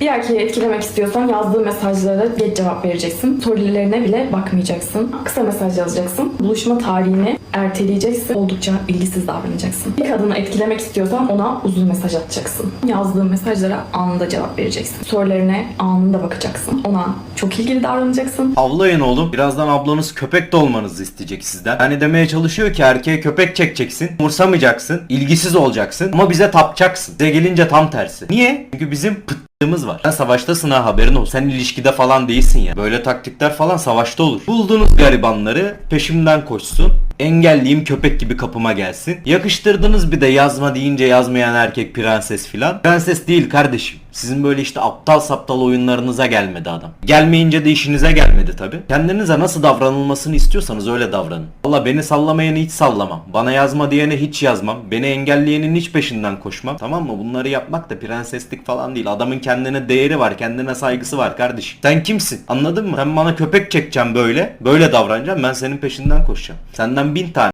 Bir erkeği etkilemek istiyorsan yazdığı mesajlara geç cevap vereceksin. Storylerine bile bakmayacaksın. Kısa mesaj yazacaksın. Buluşma tarihini erteleyeceksin. Oldukça ilgisiz davranacaksın. Bir kadını etkilemek istiyorsan ona uzun mesaj atacaksın. Yazdığı mesajlara anında cevap vereceksin. Storylerine anında bakacaksın. Ona çok ilgili davranacaksın. Avlayın oğlum. Birazdan ablanız köpek de olmanızı isteyecek sizden. Yani demeye çalışıyor ki erkeğe köpek çekeceksin. Umursamayacaksın. ilgisiz olacaksın. Ama bize tapacaksın. Bize gelince tam tersi. Niye? Çünkü bizim pıttığımız var. Sen savaştasın ha haberin olsun. Sen ilişkide falan değilsin ya. Böyle taktikler falan savaşta olur. Bulduğunuz garibanları peşimden koşsun. Engelleyeyim köpek gibi kapıma gelsin. Yakıştırdınız bir de yazma deyince yazmayan erkek prenses filan. Prenses değil kardeşim. Sizin böyle işte aptal saptal oyunlarınıza gelmedi adam. Gelmeyince de işinize gelmedi tabi. Kendinize nasıl davranılmasını istiyorsanız öyle davranın. Valla beni sallamayanı hiç sallamam. Bana yazma diyene hiç yazmam. Beni engelleyenin hiç peşinden koşmam. Tamam mı? Bunları yapmak da prenseslik falan değil. Adamın kendine değeri var. Kendine saygısı var kardeşim. Sen kimsin? Anladın mı? Sen bana köpek çekeceksin böyle. Böyle davranacaksın. Ben senin peşinden koşacağım. Senden bin tane